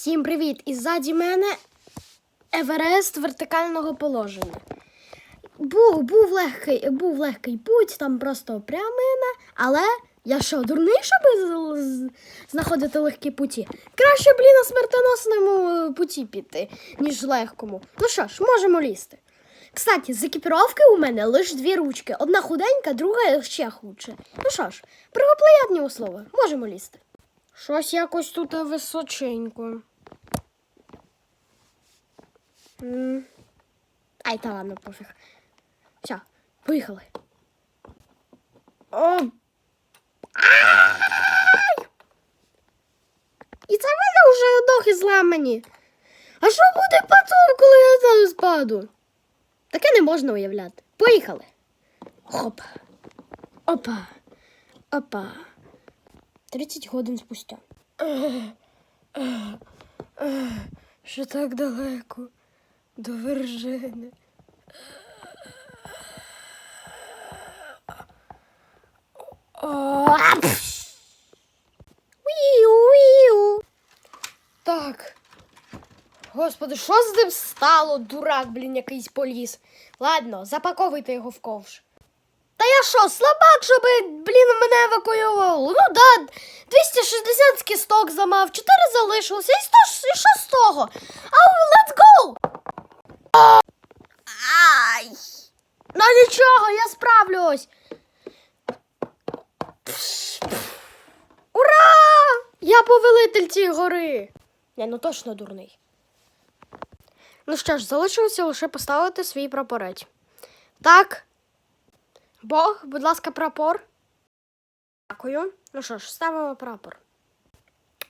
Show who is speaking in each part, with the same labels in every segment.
Speaker 1: Всім привіт! І ззаді мене Еверест вертикального положення. Був, був, легкий, був легкий путь, там просто прямина, але я що, дурний, щоб знаходити легкі путі? Краще, блін, на смертоносному путі піти, ніж легкому. Ну що ж, можемо лізти. Кстати, з екіпіровки у мене лише дві ручки. Одна худенька, друга ще худше. Ну що ж, правоплеядні услови, можемо лізти. Щось якось тут височенько. Ай, та ладно, пофіг. Все, поїхали. О! І це мене вже ноги зламані. А що буде потім, коли я там спаду? Таке не можна уявляти. Поїхали. Хоп. Опа. Опа. 30 годин спустя. Що так далеко до. Віу-віу. Так. Господи, що з ним стало, дурак, блін, якийсь поліз. Ладно, запаковуйте його в ковш. Та я що, слабак, щоб, блін, мене евакуювало? Ну да, 260 кісток замав, 4 залишилося, і, 100, і що з того? Ау, let's go! Ай! Ну нічого, я справлюсь. Ура! Я повелитель цієї гори. Не, ну точно дурний. Ну що ж, залишилося лише поставити свій прапорець. Так. Бог, будь ласка, прапор. Дякую. Ну що ж, ставимо прапор.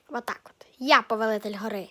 Speaker 1: Отак от. Я повелитель гори.